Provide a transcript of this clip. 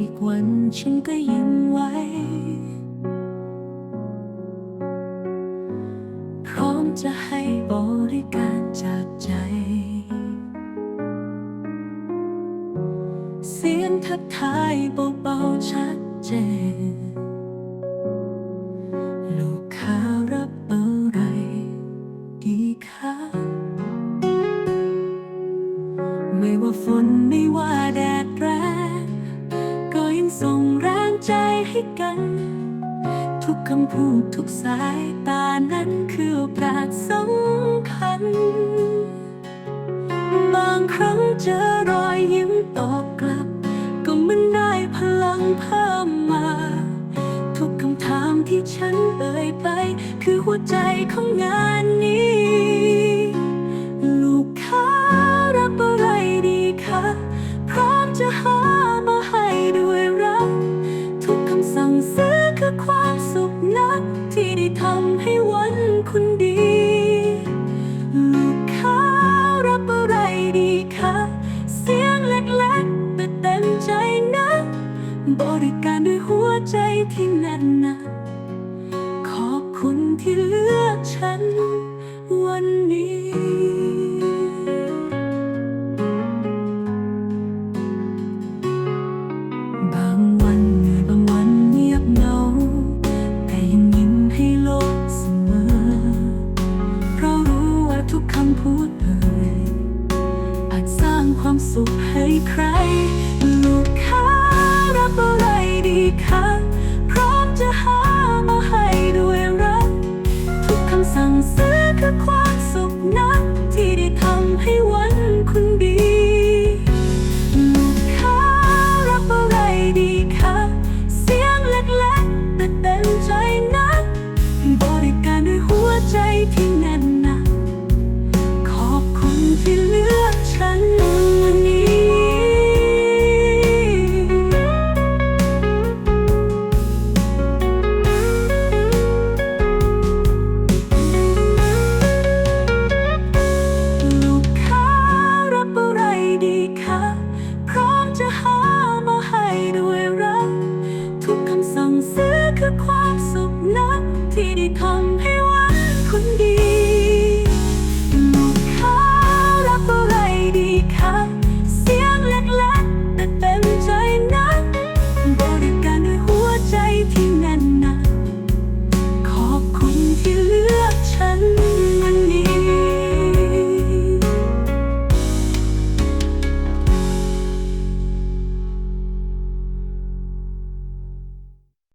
อีกวันฉันก็ยิ้มไว้ พร้อมจะให้บริการจากใจ เสียงทักทายเบาๆชัดเจน ลูกค้ารับอะไรดีคะไม่ว่าฝนไม่ว่าแดดแรง ส่งแรงใจให้กัน ทุกคำพูดทุกสายตานั้นคือโอกาสสำคัญ บางครั้งเจอรอยยิ้มตอบกลับ ก็มันได้พลังเพิ่มมา ทุกคำถามที่ฉันเอ่ยไป คือหัวใจของงาน คนคุณดี ลูกค้ารับอะไรดีคะเสียงเล็กๆแต่เต็มใจนะ บริการด้วยหัวใจที่แน่นหนักขอบคุณที่เลือกฉันวันนี้ ความสุขให้ใคร ลูกค้ารับอะไรดีคะ ความสุขนะที่ได้ทำ